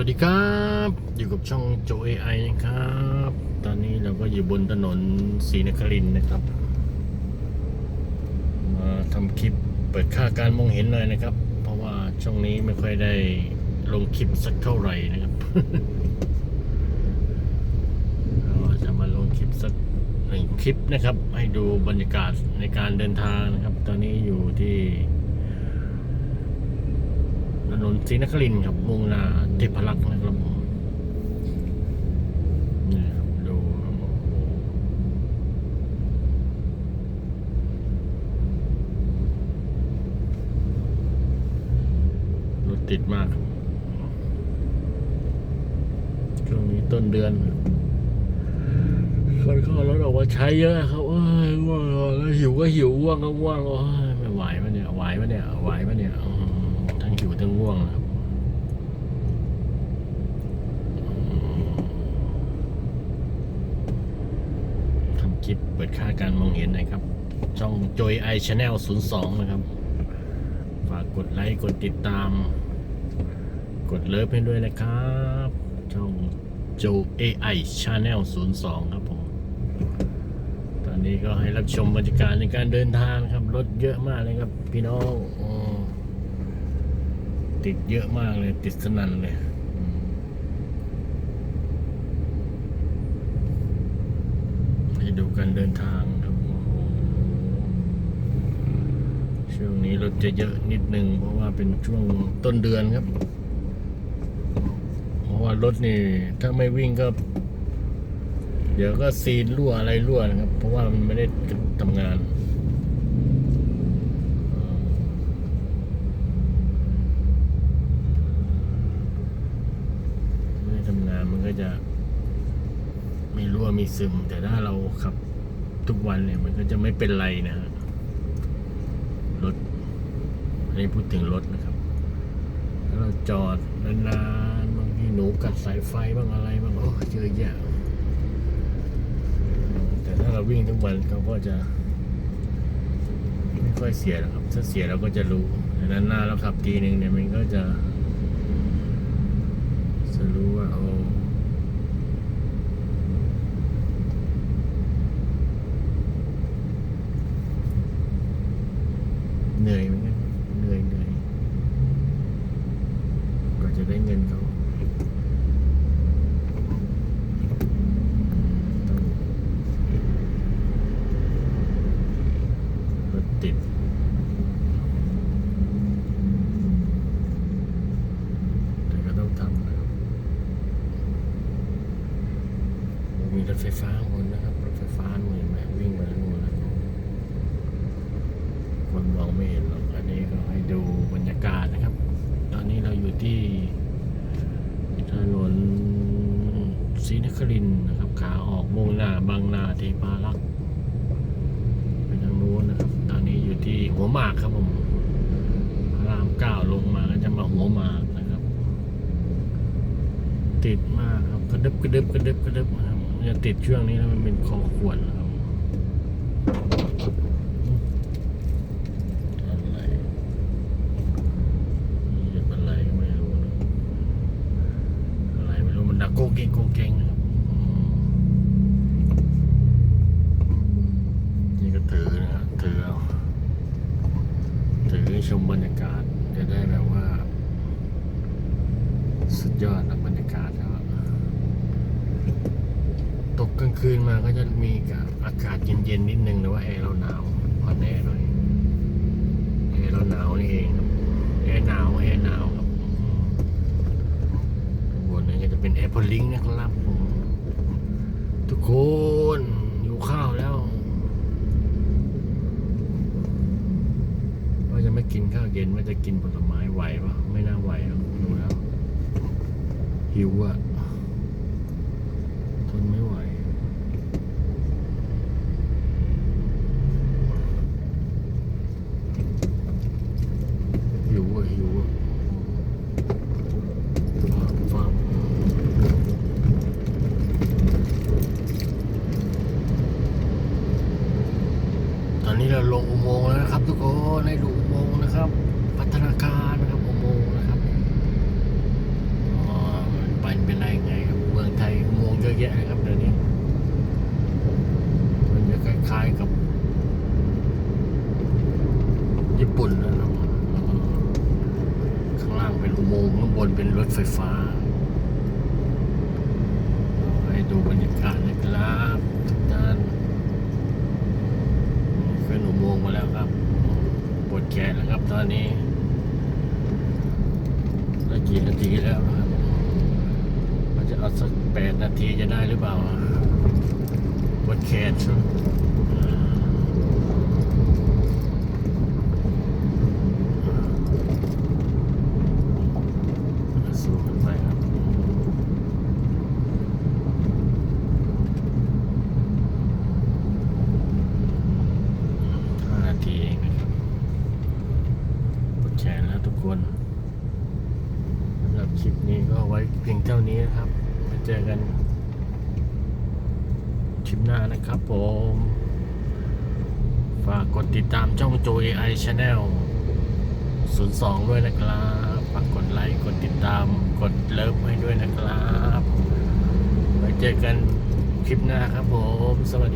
วัสดีครับ อยู่กับช่องโจเอไอนะครับ ตอนนี้เราก็อยู่บนถนนศรีนครินนะครับ มาทำคลิปเปิดค่าการมองเห็นหน่อยนะครับ เพราะว่าช่วงนี้ไม่ค่อยได้ลงคลิปสักเท่าไหร่นะครับเราจะมาลงคลิปสักหนึ่งคลิปนะครับ ให้ดูบรรยากาศในการเดินทางนะครับ ตอนนี้อยู่ที่ ถนนศรีนครินครับมุ่งหน้าเทพรักษ์นะครับผมนี่ครับดูรถติดมากครับช่วงนี้ต้นเดือน คนขาเอรถออกมาใช้เยอะครับเอ้ยง่วงแล้วหิวก็หิวง่วงก็ง่วงโอ้ยไม่ไหวปะเนี่ยไหวปะเนี่ยไหวปะเนี่ย หิวทั้งง่วงนะครับทำคลิปเปิดค่าการมองเห็นหนะครับ ช่อง Joy i Channel 02 นะครับ ฝากกดไลค์ กดติดตาม กดเลิฟให้ด้วยนะครับ ช่อง Joy AI Channel 02 ครับผม ตอนนี้ก็ให้รับชมบรรยากาศในการเดินทางครับ รถเยอะมากเลยครับ พี่น้อง ติดเยอะมากเลย ติดสนั่นเลยมให้ดูการเดินทางครับช่วงนี้รถจะเยอะนิดนึง เพราะว่าเป็นช่วงต้นเดือนครับ เพราะว่ารถนี่ถ้าไม่วิ่งก็ เดี๋ยวก็ซีนรั่วอะไรรั่วนะครับ เพราะว่ามันไม่ได้ทำงานเอ่อไม่ได้ ทำงานมันก็จะมีรั่วมีซึม แต่ถ้าเราขับทุกวันเนี่ยมันก็จะไม่เป็นไรนะฮะรถอันนี้พูดถึงรถนะครับถ้าเราจอดนานๆบางทีหนูกัดสายไฟบ้างอะไรบ้างโอ้เยอะแยะแต่ถ้าเราวิ่งทุกวันเขาก็จะ ไม่ค่อยเสียหรอกครับ ถ้าเสียเราก็จะรู้แต่นานๆเราขับทีหนึ่งเนี่ยมันก็จะรู้ว่าโอ้ เหนื่อยเหมือนกันเหนื่อยเหนื่อยก็จะได้เงินเขารถติด แต่ก็ต้องทำนะครับโอ้มี รถไฟฟ้าข้างบนนะครับรถไฟฟ้าหน่วยแม่วิ่งมาแล้วนู่นแล้วคนมองไม่เห็นหรอกอันนี้ก็ให้ดูบรรยากาศนะครับ ตอนนี้เราอยู่ที่ถนนศรีนครินนะครับ ขาออกมุ่งหน้าบางนาเทพารักษ์ไปทางนู้นนะครับ ตอนนี้อยู่ที่หัวหมากครับผมพระรามเก้าลงมาก็จะมาหัวหมากนะครับ ติดมากครับกระดึบกระดึบกระดึบกระดึบนะครับ จะติดช่วงนี้แล้วมันเป็นคอขวดนะครับอะไรเหยียบอะไรก็ไม่รู้นะอะไรไม่รู้มันดักโกเกงโกเกงนะครับอืมนี่ก็ถือนะฮะถือเอาถือให้ชมบรรยากาศ จะได้แบบว่า สุดยอดนะบรรยากาศแล้วตกกลาง คืนมาก็จะมีกับอากาศเย็นๆนิดนึงแต่ว่าแอร์เราหนาวผ่อนแอหน่อยแอร์เราหนาวนี่เองครับแอร์หนาวแอร์หนาวครับบนนี้ก็จะเป็นแอร์พอลิงนะครับผมทุกคนอยู่ข้าวแล้วว่าจะไม่กินข้าวเย็นว่าจะกินผลไม้ไหวปะไม่น่าไหวหรอกดูแล้วหิวอะทนไม่ไหว หิวอะหิวอะฟังฟังตอนนี้ เราลงอุโมงค์แล้วนะครับ ทุกคนให้ดูอุโมงค์นะครับ พัฒนาการนะครับอุโมงค์นะครับเมือ๋อแยะครับเดี๋ยวนี้มันจะคล้ายๆกับ ญี่ปุ่นนะครับข้างล่างเป็นอุโมงค์ข้างบนเป็นรถไฟฟ้า ให้ดูบรรยากาศเลยครับทุกท่านขึ้นอุโมงค์มาแล้วครับปวดแขนแล้วครับตอนนี้ได้ กี่นาทีแล้วนะครับมันจะเอาสักแปดนาทีจะได้หรือเปล่าปวดแคนสู้กันไปครับ ห้านาทีเองนะครับกดแชร์แล้วทุกคนสำหรับคลิปนี้ก็ไว้เพียงเท่านี้นะครับมา เจอกันคลิปหน้านะครับผม ฝากกดติดตามช่องโจ AI Channel 02 ด้วยนะครับ ฝากกดไลค์ กดติดตาม กดเลิฟให้ด้วยนะครับ ไว้เจอกันคลิปหน้าครับผม สวัสดี